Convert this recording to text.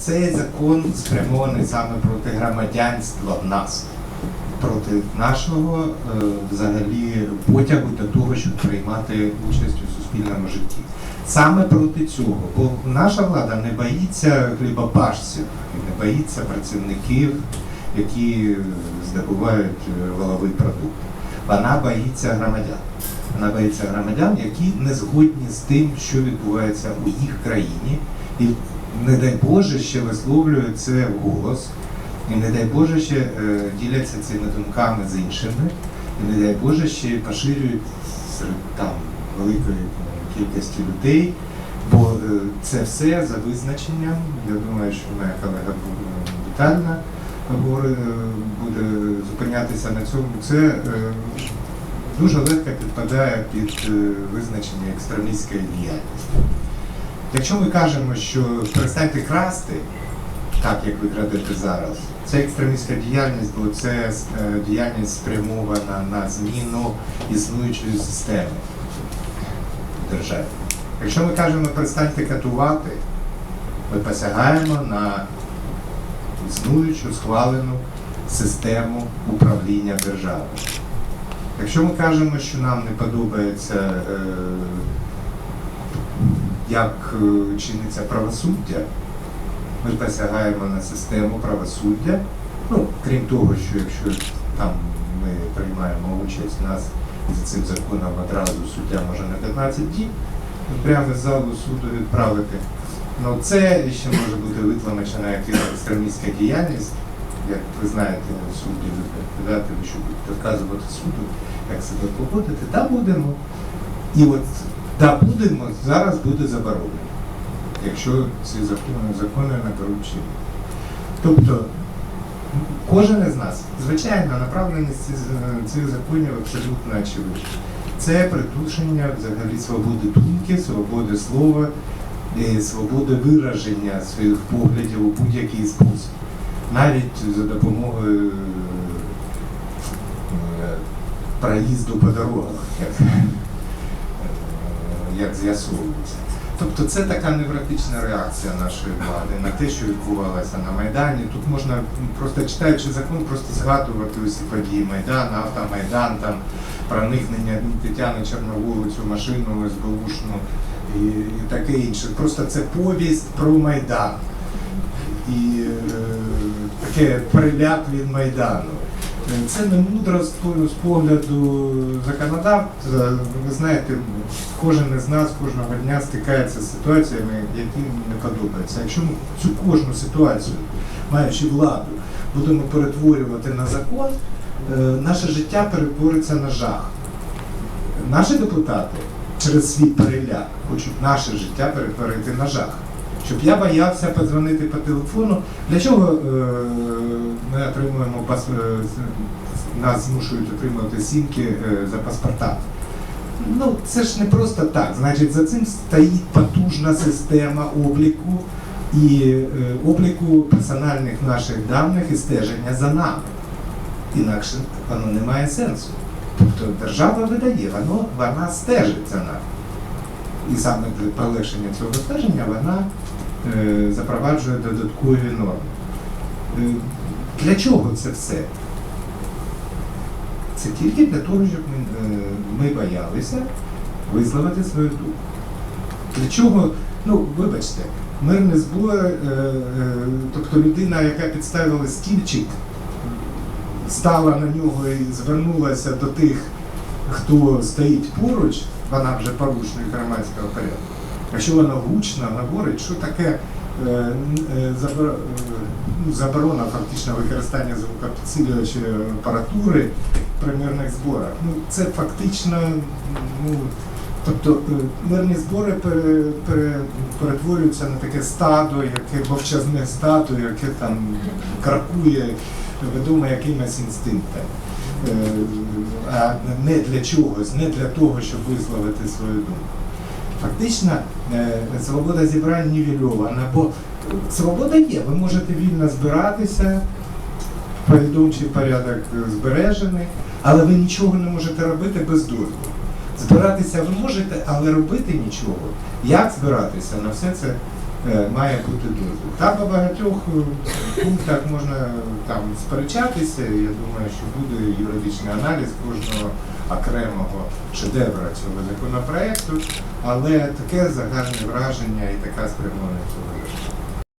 цей закон спрямований саме проти громадянства в нас, проти нашого е, взагалі потягу для того, щоб приймати участь у суспільному житті. Саме проти цього, бо наша влада не боїться хлібопашців, не боїться працівників, які здобувають е, валовий продукт. Вона боїться громадян. Вона боїться громадян, які не згодні з тим, що відбувається у їх країні, і не дай Боже ще висловлюють це вголос, і не дай Боже ще е, діляться цими думками з іншими, і не дай Боже ще поширюють серед там великої кількості людей. Бо е, це все за визначенням. Я думаю, що моя колега говори- е, буде зупинятися на цьому. Це дуже легко підпадає під визначення екстремістської діяльності. Якщо ми кажемо, що перестаньте красти, так як ви крадете зараз, це екстремістська діяльність, бо це е, діяльність спрямована на зміну існуючої системи в державі. Якщо ми кажемо перестаньте катувати, ми посягаємо на існуючу схвалену систему управління державою. Якщо ми кажемо, що нам не подобається, е, як е, чиниться правосуддя, ми посягаємо на систему правосуддя. Ну, крім того, що якщо там ми приймаємо участь, нас за цим законом одразу суддя може на 15 діб прямо з залу суду відправити. Ну це ще може бути витлумачена як екстремістська діяльність. Як ви знаєте, судді відповідати, ви що будете вказувати суду, як себе поводити, да будемо. І от да будемо зараз буде заборонено, якщо ці закони, закони наберуть чинність. Тобто кожен із нас, звичайно, направленість цих законів абсолютно очевидна. Це придушення взагалі свободи думки, свободи слова, і свободи вираження своїх поглядів у будь-який спосіб. Навіть за допомогою е, проїзду по дорогах, як, з'ясовується. Тобто це така невротична реакція нашої влади на те, що відбувалося на Майдані. Тут можна просто читаючи закон, просто згадувати усі події Майдану, автомайдан, там проникнення Тетяни Чорновол у цю машину СБУшну і, і таке інше. Просто це повість про Майдан. І е, таке переляк від Майдану. Це не мудро з погляду законодавця. Ви знаєте, кожен із нас кожного дня стикається з ситуаціями, які не подобаються. Якщо ми цю кожну ситуацію, маючи владу, будемо перетворювати на закон, е, наше життя перетвориться на жах. Наші депутати через свій переляк хочуть наше життя перетворити на жах. Щоб я боявся подзвонити по телефону. Для чого е, отримуємо е, нас змушують отримувати сімки е, за паспорта? Ну, це ж не просто так. Значить, за цим стоїть потужна система обліку і е, обліку персональних наших даних і стеження за нами. Інакше воно не має сенсу. Тобто держава видає, воно, вона стежить за нами. І саме для полегшення цього стеження вона е, запроваджує додаткові норми. Для чого це все? Це тільки для того, щоб ми, е, ми боялися висловити свою думку. Для чого, ну, вибачте, мирний збор, е, е, тобто людина, яка підставила стільчик, стала на нього і звернулася до тих, хто стоїть поруч, вона вже порушує громадського порядку. Якщо вона гучно говорить, що таке е, е, е, ну, заборона фактично використання звукопідсилювачої апаратури при мирних зборах. Ну, це фактично, ну, тобто мирні збори пере, пере, перетворюються на таке стадо, яке мовчазне стадо, яке там кракує відомо якимось інстинктом. А не для чогось, не для того, щоб висловити свою думку. Фактично, е, свобода зібрань нівельована, бо свобода є, ви можете вільно збиратися, повідомчий порядок збережений, але ви нічого не можете робити без дозволу. Збиратися ви можете, але робити нічого. Як збиратися? На все це має бути дозвіл. Там по багатьох е, пунктах можна там сперечатися. Я думаю, що буде юридичний аналіз кожного окремого шедевра цього законопроекту, але таке загальне враження і така спрямованість.